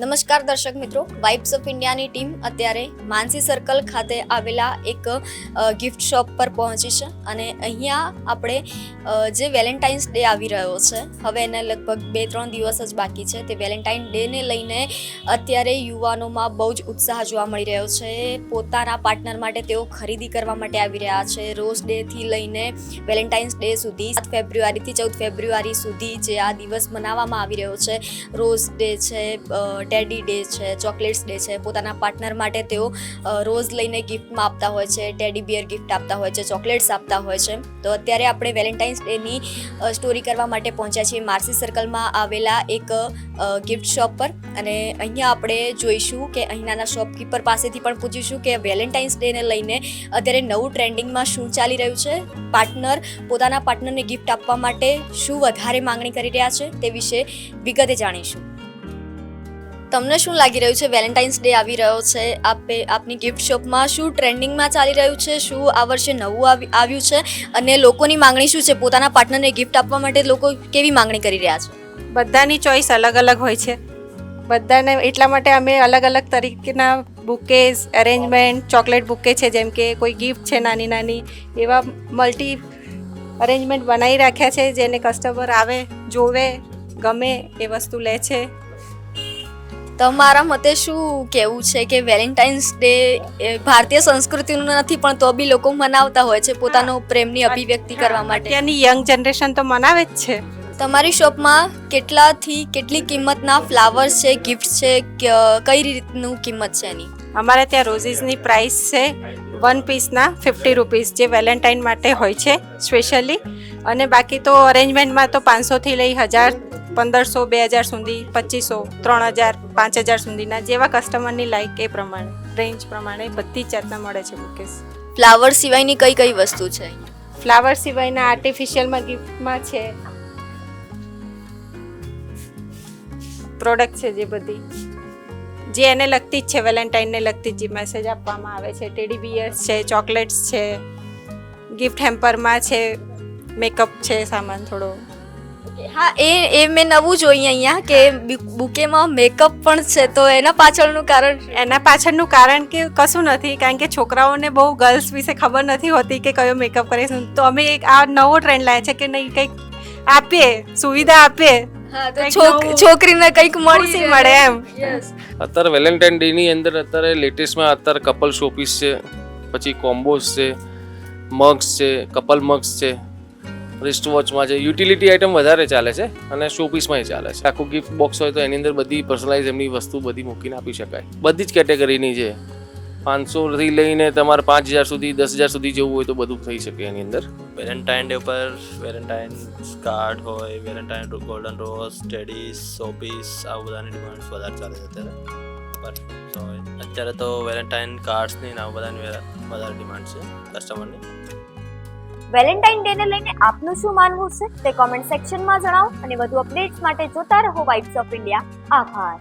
નમસ્કાર દર્શક મિત્રો. વાઇબ્સ ઓફ ઇન્ડિયાની ટીમ અત્યારે માનસી સર્કલ ખાતે આવેલા એક ગિફ્ટ શોપ પર પહોંચી છે અને અહીંયા આપણે જે વેલેન્ટાઇન્સ ડે આવી રહ્યો છે, હવે એને લગભગ બે ત્રણ દિવસ જ બાકી છે. તે વેલેન્ટાઇન ડેને લઈને અત્યારે યુવાનોમાં બહુ જ ઉત્સાહ જોવા મળી રહ્યો છે. પોતાના પાર્ટનર માટે તેઓ ખરીદી કરવા માટે આવી રહ્યા છે. રોઝ ડેથી લઈને વેલેન્ટાઇન્સ ડે સુધી, સાત ફેબ્રુઆરીથી ચૌદ ફેબ્રુઆરી સુધી જે આ દિવસ મનાવવામાં આવી રહ્યો છે. રોઝ ડે છે ટેડી ડે છે, ચોકલેટ્સ ડે છે, પોતાના પાર્ટનર માટે તેઓ રોઝ લઈને ગિફ્ટમાં આપતા હોય છે, ટેડી બિયર ગિફ્ટ આપતા હોય છે, ચોકલેટ્સ આપતા હોય છે. તો અત્યારે આપણે વેલેન્ટાઇન્સ ડેની સ્ટોરી કરવા માટે પહોંચ્યા છીએ માર્સી સર્કલમાં આવેલા એક ગિફ્ટ શોપ પર. અને અહીંયા આપણે જોઈશું કે અહીંના શોપકીપર પાસેથી પણ પૂછીશું કે વેલેન્ટાઇન્સ ડેને લઈને અત્યારે નવું ટ્રેન્ડિંગમાં શું ચાલી રહ્યું છે? પાર્ટનર, પોતાના પાર્ટનરને ગિફ્ટ આપવા માટે શું વધારે માંગણી કરી રહ્યા છે તે વિશે વિગતે જાણીશું. તમને શું લાગી રહ્યું છે? વેલેન્ટાઇન્સ ડે આવી રહ્યો છે. આપે, આપની ગિફ્ટ શોપમાં શું ટ્રેન્ડિંગમાં ચાલી રહ્યું છે? શું આ વર્ષે નવું આવી, આવ્યું છે? અને લોકોની માંગણી શું છે? પોતાના પાર્ટનરને ગિફ્ટ આપવા માટે લોકો કેવી માંગણી કરી રહ્યા છે? બધાની ચોઈસ અલગ અલગ હોય છે. બધાને એટલા માટે અમે અલગ અલગ તરીકેના બુકેઝ અરેન્જમેન્ટ ચોકલેટ બુકે છે. જેમ કે કોઈ ગિફ્ટ છે નાની નાની, એવા મલ્ટી અરેન્જમેન્ટ બનાવી રાખ્યા છે. જેને કસ્ટમર આવે, જોવે, ગમે એ વસ્તુ લે છે. તમારા મતે શું કેવું છે કે વેલેન્ટાઇન્સ ડે ભારતીય સંસ્કૃતિનું નથી પણ તો બી લોકો મનાવતા હોય છે પોતાનો પ્રેમની અભિવ્યક્તિ કરવા માટે. ત્યાંની યંગ જનરેશન તો મનાવે જ છે. તમારી શોપમાં કેટલાથી કેટલી કિંમતના ફ્લાવર્સ છે ગિફ્ટ છે કઈ રીતનું કિંમત છે એની? અમારે ત્યાં રોઝીસની પ્રાઇસ છે વન પીસના ફિફ્ટી રૂપીસ જે વેલેન્ટાઇન માટે હોય છે સ્પેશિયલી અને બાકી તો અરેન્જમેન્ટમાં તો પાંચસોથી લઈ હજાર પંદરસો બે હજાર સુધી પચીસો ત્રણ હજાર પાંચ હજાર સુધીના જેવા કસ્ટમરની લાઈક એ પ્રમાણે રેન્જ પ્રમાણે બધી જ જાતના મળે છે બુકેસ ફ્લાવર સિવાયની કઈ કઈ વસ્તુ છે? ફ્લાવર સિવાયના આર્ટિફિશિયલમાં ગિફ્ટમાં છે. પ્રોડક્ટ છે જે બધી. જે એને લગતી જ છે વેલેન્ટાઇનને લગતી જ જે મેસેજ આપવામાં આવે છે. ટેડી બિયર્સ છે ચોકલેટ્સ છે. ગિફ્ટ હેમ્પરમાં છે મેકઅપ છે સામાન થોડો. હા એ એ મેં નવું જોઈ અહીંયા કે બુકેમાં મેકઅપ પણ છે તો એના પાછળનું કારણ એના પાછળનું કારણ કે કશું નથી કારણ કે છોકરાઓને બહુ ગર્લ્સ વિશે ખબર નથી હોતી કે કયો મેકઅપ કરીશું તો અમે એક આ નવો ટ્રેન્ડ લાવ્યા છે કે નહીં કંઈક આપીએ સુવિધા આપીએ. છોકરીને કંઈક મળી ખુશી મળે એમ. અત્યારે વેલેન્ટાઇન ડેની અંદર અત્યારે લેટેસ્ટમાં અત્યારે કપલ શોપીસ છે પછી કોમ્બોસ છે મગ્સ છે કપલ મગ્સ છે. રિસ્ટ વોચમાં છે યુટિલિટી આઇટમ વધારે ચાલે છે અને શોપીસમાંય ચાલે છે. આખું ગિફ્ટ બોક્સ હોય તો એની અંદર બધી પર્સનલાઇઝ એમની વસ્તુ બધી મૂકીને આપી શકાય. બધી જ કેટેગરીની છે પાંચસોથી લઈને તમારે પાંચ હજાર સુધી, દસ હજાર સુધી જવું હોય તો બધું થઈ શકે એની અંદર. વેલેન્ટાઇન ડે પર વેલેન્ટાઇન કાર્ડ હોય Valentine golden rose teddies showpiece આ બધાની ડિમાન્ડ વધારે ચાલે છે અત્યારે. પર અત્યારે તો વેલેન્ટાઇન કાર્ડ્સની ને આ બધાની વધારે ડિમાન્ડ છે કસ્ટમરની વેલેન્ટાઇન ડે ને લઈને આપનું શું માનવું છે તે કોમેન્ટ સેક્શનમાં જણાવો અને વધુ અપડેટ્સ માટે જોતા રહો વાઇબ્સ ઓફ ઇન્ડિયા આભાર.